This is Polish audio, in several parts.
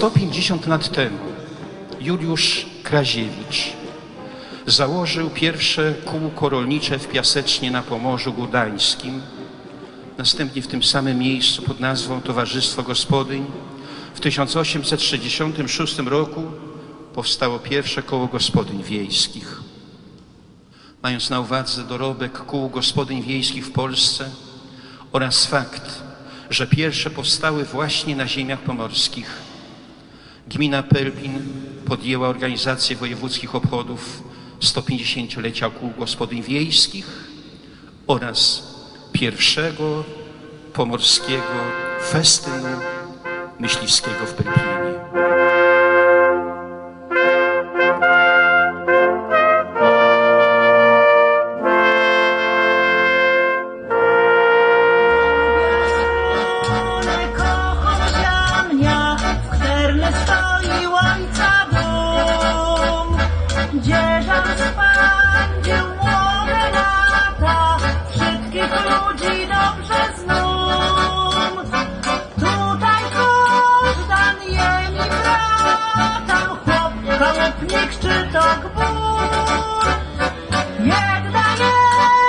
150 lat temu Juliusz Kraziewicz założył pierwsze kółko rolnicze w Piasecznie na Pomorzu Górdańskim. Następnie w tym samym miejscu pod nazwą Towarzystwo Gospodyń w 1866 roku powstało pierwsze koło gospodyń wiejskich. Mając na uwadze dorobek kół gospodyń wiejskich w Polsce oraz fakt, że pierwsze powstały właśnie na ziemiach pomorskich, gmina Pelplin podjęła organizację wojewódzkich obchodów 150-lecia kół gospodyń wiejskich oraz pierwszego pomorskiego festynu myśliwskiego w Pelplinie.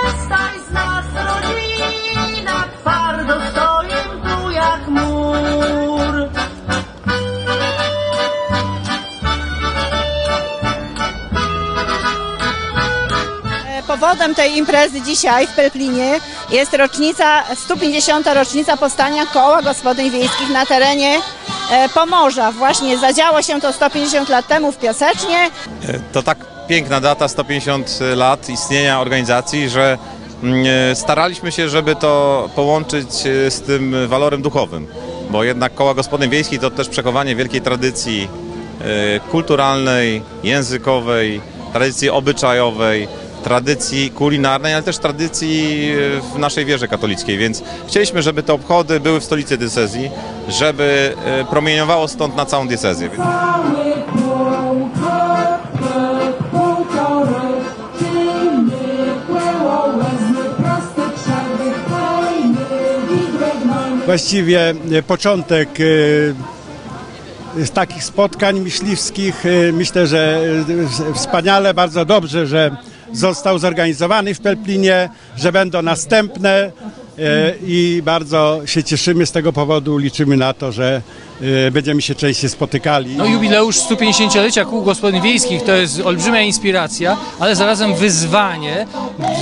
Jestaś z nas rodzina, twardo tu jak mur. Powodem tej imprezy dzisiaj w Pelplinie jest rocznica, 150. rocznica powstania koła gospodyń wiejskich na terenie e, Pomorza. Właśnie zadziało się to 150 lat temu w Piasecznie. To tak piękna data, 150 lat istnienia organizacji, że mm, e, staraliśmy się, żeby to połączyć e, z tym walorem duchowym, bo jednak koła gospodyń wiejskich to też przechowanie wielkiej tradycji e, kulturalnej, językowej, tradycji obyczajowej, tradycji kulinarnej, ale też tradycji e, w naszej wierze katolickiej, więc chcieliśmy, żeby te obchody były w stolicy diecezji, żeby e, promieniowało stąd na całą diecezję. Właściwie e, początek z takich spotkań myśliwskich. Myślę, że wspaniale, bardzo dobrze, że został zorganizowany w Pelplinie, że będą następne e, i bardzo się cieszymy z tego powodu. Liczymy na to, że będziemy się częściej spotykali. No jubileusz 150-lecia kół gospodyń wiejskich to jest olbrzymia inspiracja, ale zarazem wyzwanie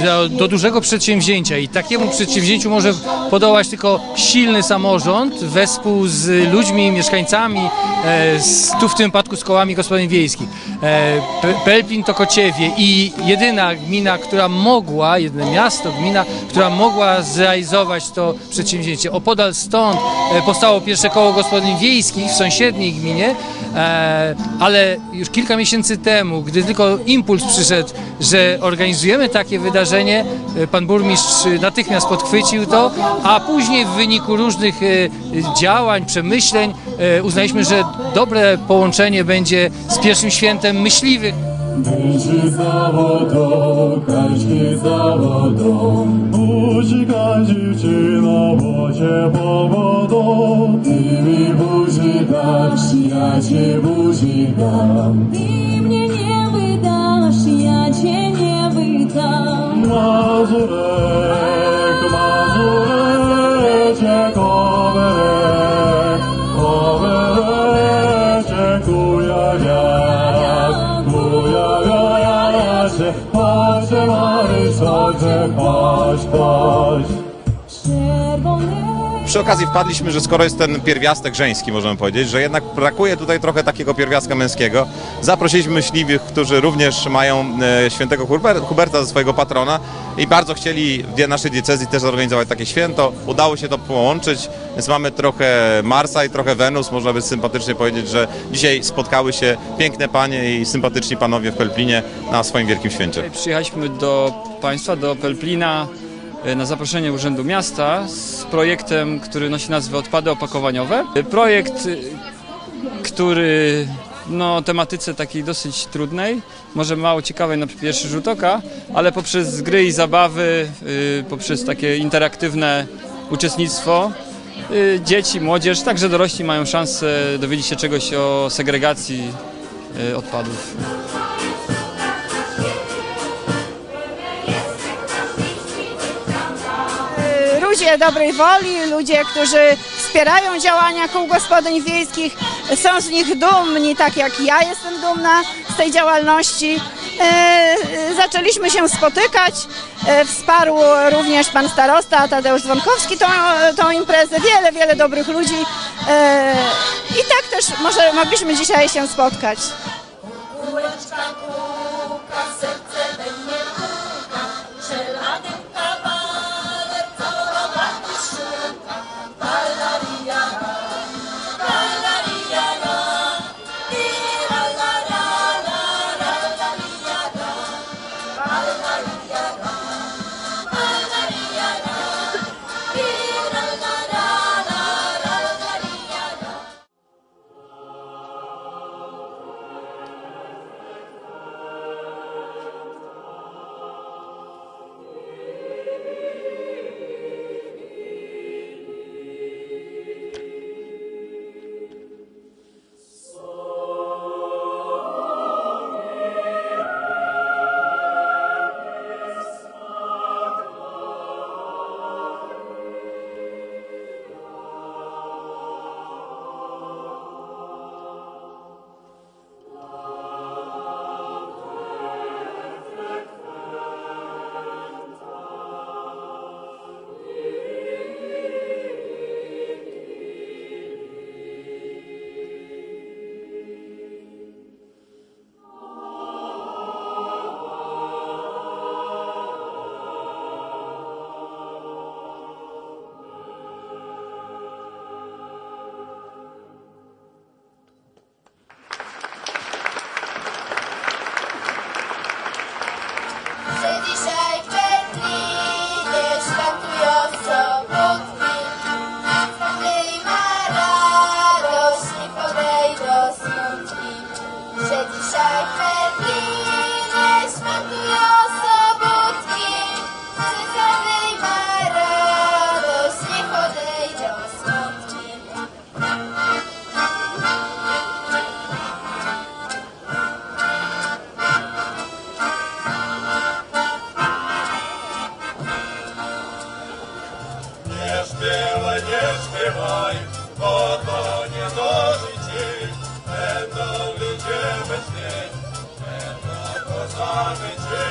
do, do dużego przedsięwzięcia i takiemu przedsięwzięciu może podołać tylko silny samorząd wespół z ludźmi, mieszkańcami, e, z, tu w tym wypadku z kołami gospodyń wiejskich. E, Pe- Pelplin to Kociewie i jedyna gmina, która mogła, jedyne miasto, gmina, która mogła zrealizować to przedsięwzięcie. Opodal stąd e, powstało pierwsze koło gospodyń wiejskich w sąsiedniej gminie, e, ale już kilka miesięcy temu, gdy tylko impuls przyszedł, że organizujemy takie wydarzenie, e, pan burmistrz natychmiast podchwycił to, a później w wyniku różnych e, działań, przemyśleń uznaliśmy, że dobre połączenie będzie z pierwszym świętem myśliwych дашь, я тебе не дам. Ты мне не выдашь, я тебе не выдам. Мазурек, мазуречек, оверек, оверечек, уявя, уявя, я, Przy okazji wpadliśmy, że skoro jest ten pierwiastek żeński, możemy powiedzieć, że jednak brakuje tutaj trochę takiego pierwiastka męskiego. Zaprosiliśmy myśliwych, którzy również mają e, świętego Huber- Huberta za swojego patrona i bardzo chcieli w naszej diecezji też zorganizować takie święto. Udało się to połączyć, więc mamy trochę Marsa i trochę Wenus. Można by sympatycznie powiedzieć, że dzisiaj spotkały się piękne panie i sympatyczni panowie w Pelplinie na swoim wielkim święcie. Przyjechaliśmy do Państwa, do Pelplina na zaproszenie Urzędu Miasta z projektem, który nosi nazwę Odpady opakowaniowe. E, Projekt, e, który no, tematyce takiej dosyć trudnej, może mało ciekawej na pierwszy rzut oka, ale poprzez gry i zabawy, poprzez takie interaktywne uczestnictwo dzieci, młodzież, także dorośli mają szansę dowiedzieć się czegoś o segregacji odpadów. Ludzie dobrej woli, ludzie, którzy wspierają działania kół gospodyń wiejskich, są z nich dumni, tak jak ja jestem dumna z tej działalności. E, e, Zaczęliśmy się spotykać, e, wsparł również pan starosta Tadeusz Dzwonkowski tą, tą imprezę, wiele, wiele dobrych ludzi i tak też może mogliśmy dzisiaj się spotkać. Że śpiewaj, nie śpiewaj, bo to nie dożycie. Będą ludzie myśleć, będą kochamy Cię.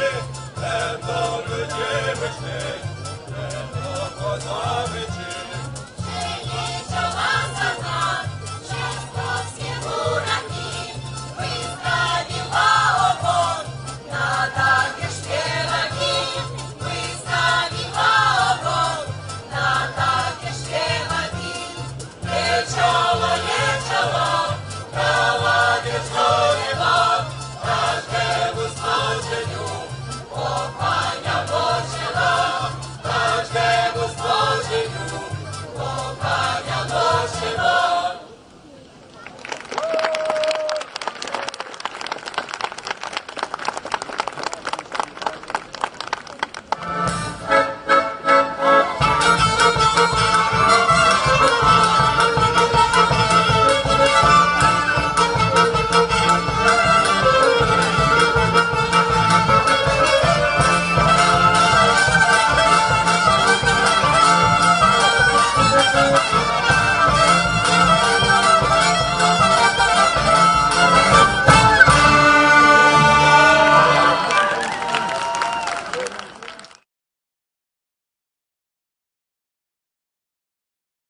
Będą ludzie myśleć, będą kochamy